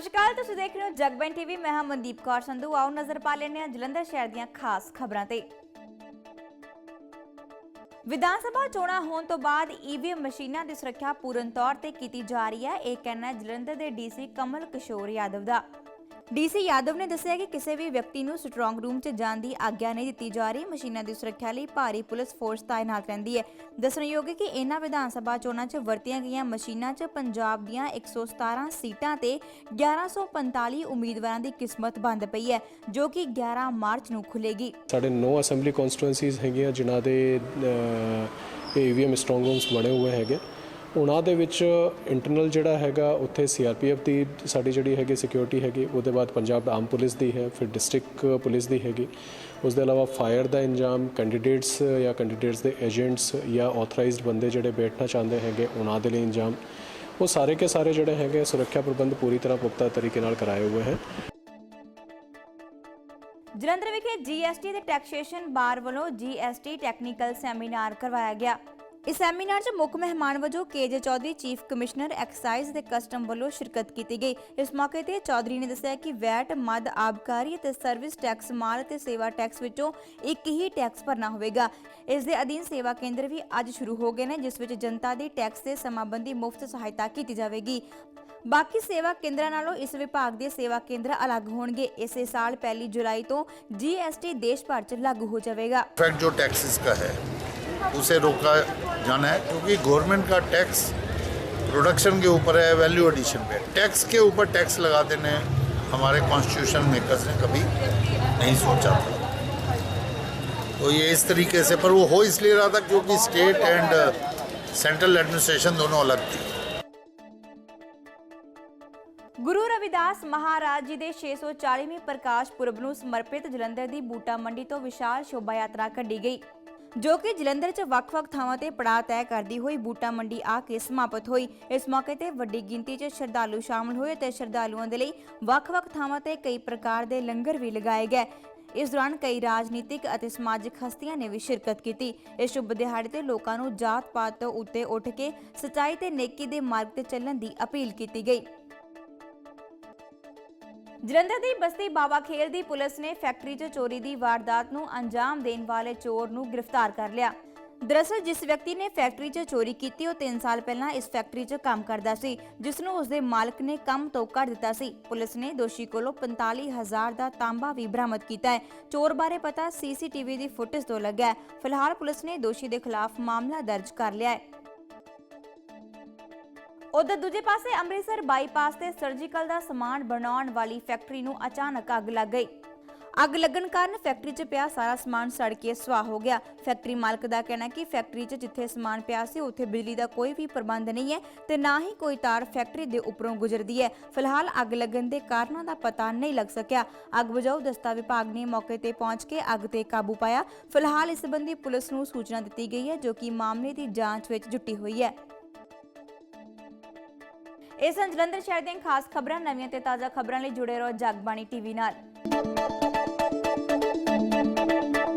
ਸਤਿ ਸ਼੍ਰੀ ਅਕਾਲ, ਤੁਸੀਂ ਦੇਖ ਰਹੇ ਹੋ ਜਗਬੈਨ ਟੀਵੀ। ਮੈਂ ਹਾਂ ਮਨਦੀਪ ਕੌਰ ਸੰਧੂ। ਆਓ ਨਜ਼ਰ ਪਾ ਲੈਂਦੇ ਹਾਂ ਜਲੰਧਰ ਸ਼ਹਿਰ ਦੀਆਂ ਖਾਸ ਖਬਰਾਂ ਤੇ। ਵਿਧਾਨ ਸਭਾ ਚੋਣਾਂ ਹੋਣ ਤੋਂ ਬਾਅਦ ਈਵੀਐਮ ਮਸ਼ੀਨਾਂ ਦੀ ਸੁਰੱਖਿਆ ਪੂਰਨ ਤੌਰ ਤੇ ਕੀਤੀ ਜਾ ਰਹੀ ਹੈ। ਇਹ ਕਹਿਣਾ ਜਲੰਧਰ ਦੇ ਡੀਸੀ ਕਮਲ ਕਿਸ਼ੋਰ ਯਾਦਵ ਦਾ। ਡੀਸੀ ਯਾਦਵ ਨੇ ਦੱਸਿਆ ਕਿ ਕਿਸੇ ਵੀ ਵਿਅਕਤੀ ਨੂੰ ਸਟਰੋਂਗ ਰੂਮ 'ਚ ਜਾਣ ਦੀ ਆਗਿਆ ਨਹੀਂ ਦਿੱਤੀ ਜਾ ਰਹੀ। ਮਸ਼ੀਨਾਂ ਦੀ ਸੁਰੱਖਿਆ ਲਈ ਭਾਰੀ ਪੁਲਿਸ ਫੋਰਸ ਤਾਇਨਾਤ ਰਹਿੰਦੀ ਹੈ। ਦੱਸਣਯੋਗ ਹੈ ਕਿ ਇਹਨਾਂ ਵਿਧਾਨ ਸਭਾ ਚੋਣਾਂ 'ਚ ਵਰਤੀਆਂ ਗਈਆਂ ਮਸ਼ੀਨਾਂ 'ਚ ਪੰਜਾਬ ਦੀਆਂ 117 ਸੀਟਾਂ ਤੇ 1145 ਉਮੀਦਵਾਰਾਂ ਦੀ ਕਿਸਮਤ ਬੰਦ ਪਈ ਹੈ, ਜੋ ਕਿ 11 ਮਾਰਚ ਨੂੰ ਖੁੱਲੇਗੀ ਸਾਡੇ 9 ਅਸੈਂਬਲੀ ਕਨਸਟੀਟੂਐਂਸੀਜ਼ ਹੈਗੀਆਂ, ਜਿਨ੍ਹਾਂ ਦੇ ਏਵੀਐਮ ਸਟਰੋਂਗ ਰੂਮਸ ਬਣੇ ਹੋਏ ਹੈਗੇ। ਉਹਨਾਂ ਦੇ ਵਿੱਚ ਇੰਟਰਨਲ ਜਿਹੜਾ ਹੈਗਾ ਉੱਥੇ ਸੀਆਰਪੀਐਫ ਦੀ ਸਾਡੀ ਜਿਹੜੀ ਹੈਗੀ ਸਿਕਿਉਰਿਟੀ ਹੈਗੀ, ਉਹਦੇ ਬਾਅਦ ਪੰਜਾਬ ਆਰਮ ਪੁਲਿਸ ਦੀ ਹੈ, ਫਿਰ ਡਿਸਟ੍ਰਿਕਟ ਪੁਲਿਸ ਦੀ ਹੈਗੀ। ਉਸ ਦੇ ਇਲਾਵਾ ਫਾਇਰ ਦਾ ਇੰਜਾਮ ਕੈਂਡੀਡੇਟਸ ਜਾਂ ਕੈਂਡੀਡੇਟਸ ਦੇ ਏਜੰਟਸ ਜਾਂ ਆਥੋਰਾਈਜ਼ਡ ਬੰਦੇ ਜਿਹੜੇ ਬੈਠਣਾ ਚਾਹੁੰਦੇ ਹੈਗੇ, ਉਹਨਾਂ ਦੇ ਲਈ ਇੰਜਾਮ। ਉਹ ਸਾਰੇ ਕੇ ਸਾਰੇ ਜਿਹੜੇ ਹੈਗੇ ਸੁਰੱਖਿਆ ਪ੍ਰਬੰਧ ਪੂਰੀ ਤਰ੍ਹਾਂ ਪੁਖਤਾ ਤਰੀਕੇ ਨਾਲ ਕਰਾਏ ਹੋਏ ਹੈ। ਜਲੰਧਰ ਵਿਖੇ ਜੀਐਸਟੀ ਤੇ ਟੈਕਸੇਸ਼ਨ ਬਾਰ ਵੱਲੋਂ ਜੀਐਸਟੀ ਟੈਕਨੀਕਲ ਸੈਮੀਨਾਰ ਕਰਵਾਇਆ ਗਿਆ। ਇਸ ਸੈਮੀਨਾਰ 'ਚ ਮੁੱਖ ਮਹਿਮਾਨ ਵਜੋਂ KJ Chaudhary, chief commissioner excise ਤੇ ਕਸਟਮ ਵੱਲੋਂ ਸ਼ਿਰਕਤ ਕੀਤੀ ਗਈ। ਇਸ ਮੌਕੇ ਤੇ ਚੌਧਰੀ ਨੇ ਦੱਸਿਆ ਕਿ ਵੈਟ ਮਦ ਆਬਕਾਰੀ ਤੇ ਸਰਵਿਸ ਟੈਕਸ, ਮਾਲ ਤੇ ਸੇਵਾ ਟੈਕਸ ਵਿੱਚੋਂ ਇੱਕ ਹੀ ਟੈਕਸ ਭਰਨਾ ਹੋਵੇਗਾ। ਇਸ ਦੇ ਅਧੀਨ ਸੇਵਾ ਕੇਂਦਰ ਵੀ ਅੱਜ ਸ਼ੁਰੂ ਹੋ ਗਏ ਨੇ, ਜਿਸ ਵਿੱਚ ਜਨਤਾ ਦੀ ਟੈਕਸ ਦੇ ਸਮਾਬੰਧੀ ਮੁਫਤ ਸਹਾਇਤਾ ਕੀਤੀ ਜਾਵੇਗੀ। ਬਾਕੀ ਸੇਵਾ ਕੇਂਦਰਾਂ ਨਾਲੋਂ ਇਸ ਵਿਭਾਗ ਦੇ ਸੇਵਾ ਕੇਂਦਰ ਅਲੱਗ ਹੋਣਗੇ। ਇਸੇ ਸਾਲ 1 ਜੁਲਾਈ ਤੋਂ ਜੀਐਸਟੀ ਦੇਸ਼ ਭਰ 'ਚ ਲਾਗੂ ਹੋ ਜਾਵੇਗਾ। ਫੈਕਟ ਜੋ ਟੈਕਸਿਸ ਦਾ ਹੈ उसे रोका जाना है क्योंकि गवर्नमेंट का टैक्स प्रोडक्शन के ऊपर है वैल्यू एडिशन पे टैक्स के ऊपर टैक्स लगा देने हमारे कॉन्स्टिट्यूशन मेकर्स ने कभी नहीं सोचा था तो ये इस तरीके से पर वो हो इसलिए रहा था क्योंकि स्टेट एंड सेंट्रल एडमिनिस्ट्रेशन दोनों अलग थी ਗੁਰੂ ਰਵਿਦਾਸ ਮਹਾਰਾਜ ਜੀ ਦੇ 640ਵੇਂ ਪ੍ਰਕਾਸ਼ ਪੁਰਬ ਨੂੰ ਸਮਰਪਿਤ ਜਲੰਧਰ ਦੀ ਬੂਟਾ ਮੰਡੀ ਤੋਂ ਵਿਸ਼ਾਲ ਸ਼ੋਭਾ ਯਾਤਰਾ ਕੱਢੀ ਗਈ ਜੋ ਕਿ ਜਲੰਧਰ 'ਚ ਵੱਖ-ਵੱਖ ਥਾਵਾਂ ਤੇ ਪੜਾਅ ਤੈਅ ਕਰਦੀ ਹੋਈ ਬੂਟਾ ਮੰਡੀ ਆ ਕੇ ਸਮਾਪਤ ਹੋਈ। ਇਸ ਮੌਕੇ ਤੇ ਵੱਡੀ ਗਿਣਤੀ 'ਚ ਸ਼ਰਧਾਲੂ ਸ਼ਾਮਲ ਹੋਏ ਤੇ ਸ਼ਰਧਾਲੂਆਂ ਦੇ ਲਈ ਵੱਖ-ਵੱਖ ਥਾਵਾਂ ਤੇ ਕਈ ਪ੍ਰਕਾਰ ਦੇ ਲੰਗਰ ਵੀ ਲਗਾਏ ਗਏ। ਇਸ ਦੌਰਾਨ ਕਈ ਰਾਜਨੀਤਿਕ ਅਤੇ ਸਮਾਜਿਕ ਹਸਤੀਆਂ ਨੇ ਵੀ ਸ਼ਿਰਕਤ ਕੀਤੀ। ਇਸ ਸ਼ੁਭ ਦਿਹਾੜੇ ਤੇ ਲੋਕਾਂ ਨੂੰ ਜਾਤ-ਪਾਤ ਤੋਂ ਉੱਤੇ ਉੱਠ ਕੇ ਸਚਾਈ ਤੇ ਨੇਕੀ ਦੇ ਮਾਰਗ ਤੇ ਚੱਲਣ ਦੀ ਅਪੀਲ ਕੀਤੀ ਗਈ। ਜਲੰਧਰ ਦੀ ਬਸਤੀ ਬਾਬਾ ਖੇਲ ਦੀ ਪੁਲਿਸ ਨੇ ਫੈਕਟਰੀ 'ਚ ਚੋਰੀ ਦੀ ਵਾਰਦਾਤ ਨੂੰ ਅੰਜਾਮ ਦੇਣ ਵਾਲੇ ਚੋਰ ਨੂੰ ਗ੍ਰਿਫਤਾਰ ਕਰ ਲਿਆ। ਦਰਅਸਲ, ਜਿਸ ਵਿਅਕਤੀ ਨੇ ਫੈਕਟਰੀ 'ਚ ਚੋਰੀ ਕੀਤੀ, ਉਹ 3 ਸਾਲ ਪਹਿਲਾਂ ਇਸ ਫੈਕਟਰੀ 'ਚ ਕੰਮ ਕਰਦਾ ਸੀ, ਜਿਸ ਨੂੰ ਉਸਦੇ ਮਾਲਕ ਨੇ ਕੰਮ ਤੋਂ ਕੱਢ ਦਿੱਤਾ ਸੀ। ਪੁਲਿਸ ਨੇ ਦੋਸ਼ੀ ਕੋਲੋਂ 45000 ਦਾ ਤਾਂਬਾ ਵੀ ਬਰਾਮਦ ਕੀਤਾ ਹੈ। ਚੋਰ ਬਾਰੇ ਪਤਾ ਸੀਸੀਟੀਵੀ ਦੀ ਫੁਟੇਜ ਤੋਂ ਲੱਗਾ ਹੈ। ਫਿਲਹਾਲ ਪੁਲਿਸ ਨੇ ਦੋਸ਼ੀ ਦੇ ਖਿਲਾਫ ਮਾਮਲਾ ਦਰਜ ਕਰ ਲਿਆ ਹੈ। ਉਧਰ ਦੂਜੇ ਪਾਸੇ ਅੰਮ੍ਰਿਤਸਰ ਬਾਈਪਾਸ ਤੇ ਸਰਜੀਕਲ ਦਾ ਸਮਾਨ ਬਣਾਉਣ ਵਾਲੀ ਫੈਕਟਰੀ ਨੂੰ ਅਚਾਨਕ ਅੱਗ ਲੱਗ ਗਈ। ਅੱਗ ਲੱਗਣ ਕਾਰਨ ਫੈਕਟਰੀ 'ਚ ਪਿਆ ਸਾਰਾ ਸਮਾਨ ਸੜ ਕੇ ਸੁਆਹ ਹੋ ਗਿਆ। ਫੈਕਟਰੀ ਮਾਲਕ ਦਾ ਕਹਿਣਾ ਕਿ ਫੈਕਟਰੀ 'ਚ ਜਿੱਥੇ ਸਮਾਨ ਪਿਆ ਸੀ, ਉੱਥੇ ਬਿਜਲੀ ਦਾ ਕੋਈ ਵੀ ਪ੍ਰਬੰਧ ਨਹੀਂ ਹੈ ਤੇ ਨਾ ਹੀ ਕੋਈ ਤਾਰ ਫੈਕਟਰੀ ਦੇ ਉੱਪਰੋਂ ਗੁਜ਼ਰਦੀ ਹੈ। ਫਿਲਹਾਲ ਅੱਗ ਲੱਗਣ ਦੇ ਕਾਰਨਾਂ ਦਾ ਪਤਾ ਨਹੀਂ ਲੱਗ ਸਕਿਆ। ਅੱਗ ਬੁਝਾਊ ਦਸਤਾ ਵਿਭਾਗ ਨੇ ਮੌਕੇ ਤੇ ਪਹੁੰਚ ਕੇ ਅੱਗ ਤੇ ਕਾਬੂ ਪਾਇਆ। ਫਿਲਹਾਲ ਇਸ ਸੰਬੰਧੀ ਪੁਲਿਸ ਨੂੰ ਸੂਚਨਾ ਦਿੱਤੀ ਗਈ ਹੈ, ਜੋ ਕਿ ਮਾਮਲੇ ਦੀ ਜਾਂਚ ਵਿੱਚ ਜੁਟੀ ਹੋਈ ਹੈ। ਇਹ ਸਨ ਜਲੰਧਰ ਸ਼ਹਿਰ ਦੀਆਂ ਖਾਸ ਖਬਰਾਂ, ਨਵੀਆਂ ਤੇ ਤਾਜ਼ਾ ਖਬਰਾਂ ਲਈ ਜੁੜੇ ਰਹੋ ਜਗਬਾਣੀ ਟੀਵੀ ਨਾਲ।